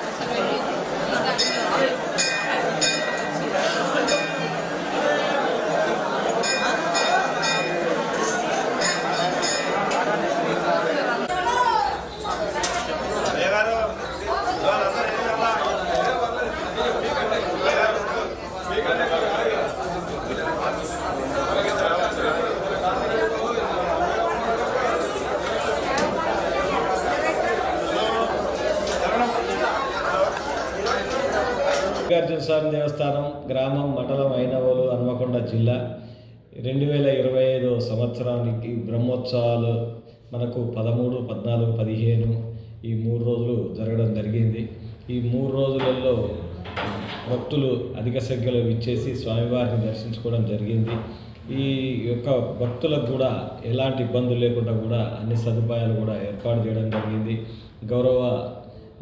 からする。మల్లికార్జున స్వామి దేవస్థానం గ్రామం మండలం అయినవోలు హన్మకొండ జిల్లా. రెండు వేల ఇరవై ఐదో సంవత్సరానికి బ్రహ్మోత్సవాలు మనకు పదమూడు పద్నాలుగు పదిహేను ఈ మూడు రోజులు జరగడం జరిగింది. ఈ మూడు రోజులలో భక్తులు అధిక సంఖ్యలో విచ్చేసి స్వామివారిని దర్శించుకోవడం జరిగింది. ఈ యొక్క భక్తులకు కూడా ఎలాంటి ఇబ్బందులు లేకుండా కూడా అన్ని సదుపాయాలు కూడా ఏర్పాటు చేయడం జరిగింది. గౌరవ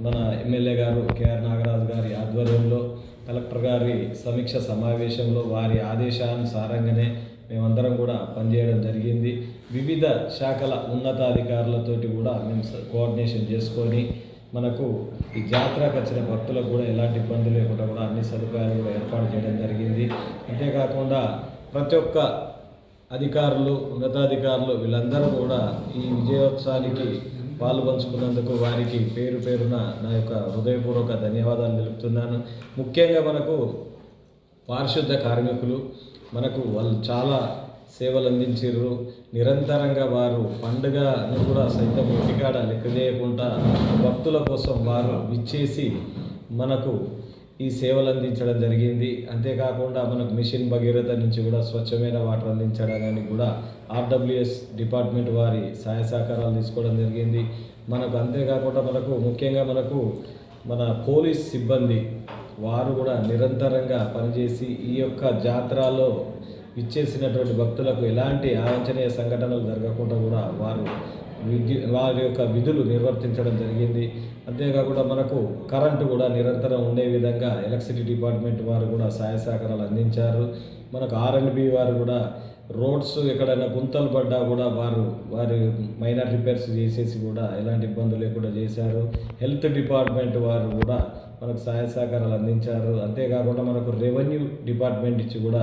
మన ఎమ్మెల్యే గారు కేఆర్ నాగరాజు గారి ఆధ్వర్యంలో కలెక్టర్ గారి సమీక్ష సమావేశంలో వారి ఆదేశానుసారంగానే మేమందరం కూడా పనిచేయడం జరిగింది. వివిధ శాఖల ఉన్నతాధికారులతోటి కూడా మేము కోఆర్డినేషన్ చేసుకొని మనకు ఈ జాతరకు వచ్చిన భక్తులకు కూడా ఎలాంటి ఇబ్బంది లేకుండా కూడా అన్ని సదుపాయాలు కూడా ఏర్పాటు చేయడం జరిగింది. అంతేకాకుండా ప్రతి ఒక్క అధికారులు ఉన్నతాధికారులు వీళ్ళందరూ కూడా ఈ విజయోత్సవానికి పాలు పంచుకున్నందుకు వారికి పేరు పేరున నా యొక్క హృదయపూర్వక ధన్యవాదాలు తెలుపుతున్నాను. ముఖ్యంగా మనకు పారిశుద్ధ కార్మికులు మనకు వాళ్ళు చాలా సేవలు అందించారు నిరంతరంగా వారు పండుగను కూడా సైతం ఇంటికాడ లెక్క చేయకుండా భక్తుల కోసం వారు విచ్చేసి మనకు ఈ సేవలు అందించడం జరిగింది. అంతేకాకుండా మనకు మిషన్ భగీరథ నుంచి కూడా స్వచ్ఛమైన వాటర్ అందించడానికి కూడా ఆర్డబ్ల్యూఎస్ డిపార్ట్మెంట్ వారి సహాయ సహకారాలు తీసుకోవడం జరిగింది. మనకు అంతేకాకుండా మనకు ముఖ్యంగా మనకు మన పోలీస్ సిబ్బంది వారు కూడా నిరంతరంగా పనిచేసి ఈ యొక్క జాతరలో ఇచ్చేసినటువంటి భక్తులకు ఎలాంటి అవాంఛనీయ సంఘటనలు జరగకుండా కూడా వారు విద్యు వారి యొక్క విధులు నిర్వర్తించడం జరిగింది. అంతేకాకుండా మనకు కరెంటు కూడా నిరంతరం ఉండే విధంగా ఎలక్ట్రిసిటీ డిపార్ట్మెంట్ వారు కూడా సహాయ సహకారాలు అందించారు. మనకు ఆర్ వారు కూడా రోడ్స్ ఎక్కడైనా గుంతలు పడ్డా కూడా వారు వారి మైనర్ రిపేర్స్ చేసేసి కూడా ఎలాంటి ఇబ్బందులు లేకుండా చేశారు. హెల్త్ డిపార్ట్మెంట్ వారు కూడా మనకు సహాయ సహకారాలు అందించారు. అంతేకాకుండా మనకు రెవెన్యూ డిపార్ట్మెంట్ ఇచ్చి కూడా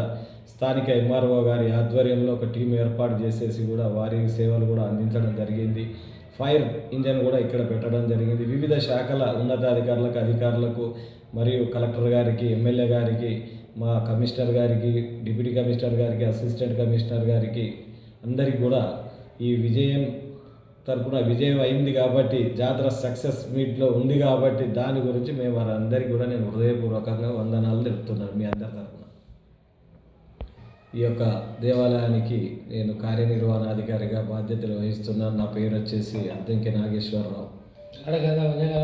స్థానిక ఎంఆర్ఓ గారి ఆధ్వర్యంలో ఒక టీం ఏర్పాటు చేసేసి కూడా వారి సేవలు కూడా అందించడం జరిగింది. ఫైర్ ఇంజన్ కూడా ఇక్కడ పెట్టడం జరిగింది. వివిధ శాఖల ఉన్నతాధికారులకు అధికారులకు మరియు కలెక్టర్ గారికి ఎమ్మెల్యే గారికి మా కమిషనర్ గారికి డిప్యూటీ కమిషనర్ గారికి అసిస్టెంట్ కమిషనర్ గారికి అందరికీ కూడా ఈ విజయం తరపున విజయం అయింది కాబట్టి జాతర సక్సెస్ మీట్లో ఉంది కాబట్టి దాని గురించి మేము వారందరికీ కూడా నేను హృదయపూర్వకంగా వందనాలు తెలుపుతున్నాను మీ అందరి తరపున. ఈ యొక్క దేవాలయానికి నేను కార్యనిర్వహణాధికారిగా బాధ్యతలు వహిస్తున్నాను. నా పేరు వచ్చేసి అద్దంకి నాగేశ్వరరావు. అడగదా